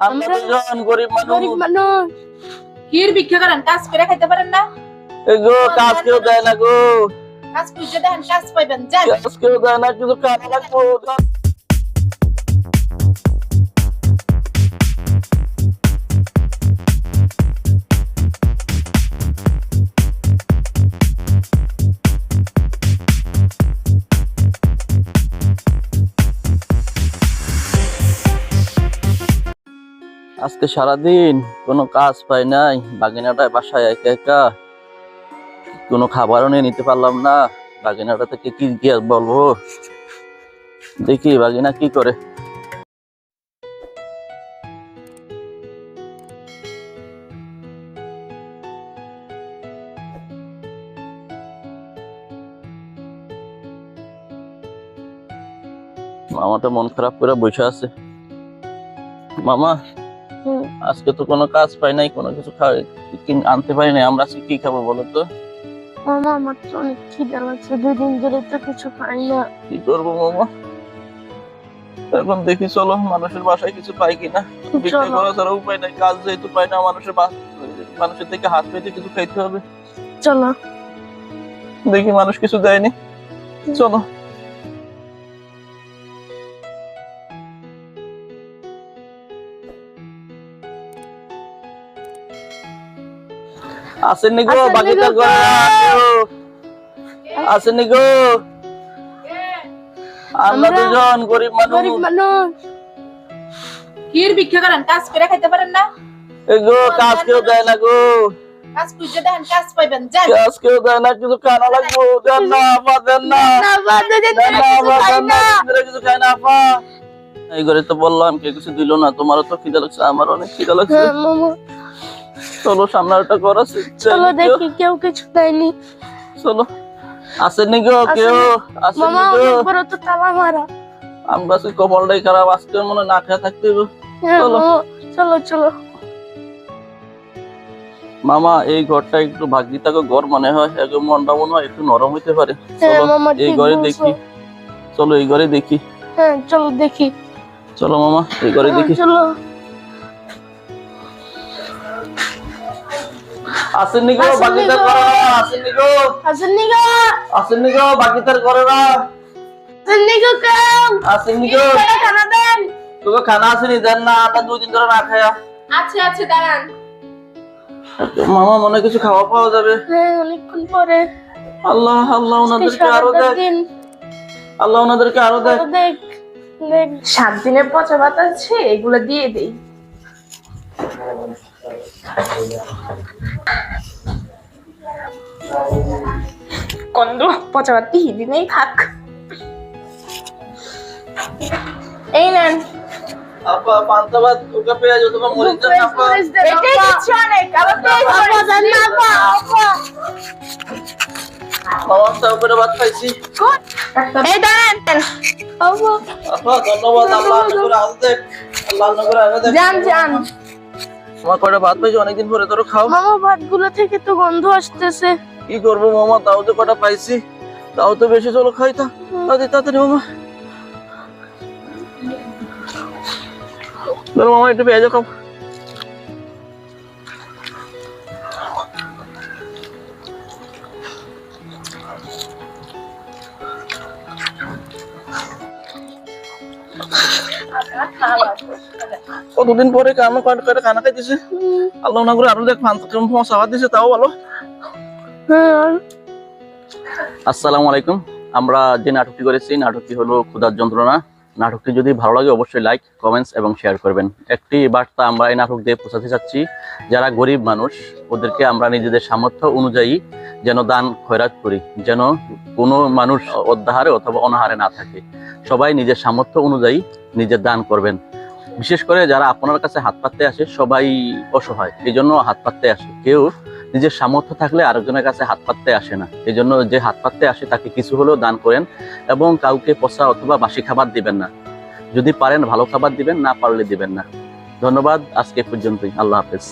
আমরা দুজন গরিব গরিব মানুষ। মানুষ কির ভিক্ষা করেন কাজ করে খাইতে পারেন না? এগো কাজ কেউ দেয় না গো। কাজ খুঁজে দেখেন কাজ পাইবেন যান। কাজ কেউ দেয় না কিন্তু কানা লাগবো আজকে সারাদিন কোনো কাজ পাই নাই, বাগিনাটায় বাসায় একা একা। কোনো খাবারও নিয়ে নিতে পারলাম না বাগিনাটা থেকে কি কি আর বলব? দেখি বাগিনা কি করে। মামাটা মন খারাপ করে বসে আছে। মামা। আজকে তো কোনো কাজ পাই নাই কোনো কিছু আনতে পারি নাই আমরা আজকে কি খাব বলো তো? মামা আমার তো অনেক খিদে লাগছে দুদিন ধরে তো কিছু খাই না। কি করব মামা? এখন দেখি চলো মানুষের বাসায় কিছু পাই কিনা। বিক্রি করা ছাড়া উপায় নাই কাজ যেহেতু পাই না মানুষের মানুষের থেকে হাত পেতে কিছু খাইতে হবে। চলো। দেখি মানুষ কিছু দেয়নি। চলো। আসেননি গো বাকিটা গো, করে। আসেননি গো। আমরা দুজন গরিব মানুষ। গরিব মানুষ। কির ভিক্ষা করেন কাজ করে খাইতে পারেন না। এগো কাজ কেউ দেয় না গো। কাজ খুঁজে দেখেন কাজ পাইবেন যান। কাজ কেউ দেয় না কিছু খানা লাগবো। দেন না আপা দেন না। না বাদ দুদিন দেন ধরে না কিছু আপা খাই দেন না কিছু খাই আপা এই ঘরে তো বললাম কে কিছু দিল না তোমারও তো খিদা লাগছে আমার অনেক খিদা লাগছে। হ্যাঁ, চলো সামনে আছে চলো দেখি কেউ কিছু দেয়নি। চলো। আসেনি কেউ মামা বড় তো তালা মারা। কপালটাই খারাপ আজকে মনে না খেয়ে থাকতে হ্যাঁ, চলো। চলো চলো। মামা এই ঘরটা একটু ভাগ্যিতাকে ঘর মনে হয় একদম মনটা মনে হয় একটু নরম হইতে পারে। হ্যাঁ এই ঘরে দেখি। চলো এই ঘরে দেখি। হ্যাঁ চলো দেখি। চলো মামা এই ঘরে হ্যাঁ, দেখি। চলো। আসেনি গো বাকিতার করে না আসেনি গো। আসেননি গো। আসেনি গো বাকিতার করে না আসেননি গো কেউ। আসেনি গো। খানা দেন? তোকে খানা আসেনি দেন না আমরা দুই দিন ধরে না খায়া। আছে আছে দাঁড়ান। মামা মনে কিছু খাওয়া পাওয়া যাবে। হ্যাঁ অনেকক্ষণ পরে। আল্লাহ আল্লাহ ওনাদেরকে আরও দেখ। আল্লাহ ওনাদেরকে আরও দেখ। আরও দেখ দেখ। সাত দিনের পচা ভাত আছে এগুলো দিয়ে দেই। কন্দ পচা ভাত তিন দিনেই থাক। এই নেন। আপা পান্তা ভাত ওকে পেঁয়াজ অথবা মরিচ দেন আপা। এটাই দিচ্ছি অনেক আবার পেঁয়াজ মরিচ দিন। মামা তার উপরে ভাত খাইছি। এই আপা। ধন্যবাদ আল্লাহ আল্লাহ করে যান যান। তোমার কয়টা ভাত পাইছো অনেকদিন পরে ধরো খাও। মামা ভাতগুলো থেকে তো গন্ধ আসতেছে। কি করব মামা? তাও তো কটা পাইছি। তাও তো বেশি চলো খাই তা। তাড়াতাড়ি মামা। ধরো মামা একটু পেঁয়াজ খাও। কতদিন পরে কামে কয়টা খানা খাইতেছে। আল্লাহ না করে আরও দেখ সাবাদ দিছে, তাও ভালো। আসসালামু আলাইকুম। আমরা যে নাটকটি করেছি, নাটকটি হলো ক্ষুধার যন্ত্রণা। নাটকটি যদি ভালো লাগে অবশ্যই লাইক কমেন্টস এবং শেয়ার করবেন। একটি বার্তা আমরা এই নাটক দিয়ে পৌঁছাতে চাচ্ছি, যারা গরিব মানুষ, ওদেরকে আমরা নিজেদের সামর্থ্য অনুযায়ী যেন দান খয়রাত করি, যেন কোনো মানুষ অধ্যাহারে অথবা অনাহারে না থাকে। সবাই নিজের সামর্থ্য অনুযায়ী নিজের দান করবেন। বিশেষ করে যারা আপনার কাছে হাত পাততে আসে, সবাই অসহায় এই জন্য হাত পাততে আসে। কেউ নিজের সামর্থ্য থাকলে আরেকজনের কাছে হাত পাততে আসে না। এই জন্য যে হাত পাততে আসে, তাকে কিছু হলেও দান করেন এবং কাউকে পচা অথবা বাসি খাবার দিবেন না। যদি পারেন, ভালো খাবার দিবেন, না পারলে দিবেন না। ধন্যবাদ, আজকে পর্যন্তই। আল্লাহ হাফেজ।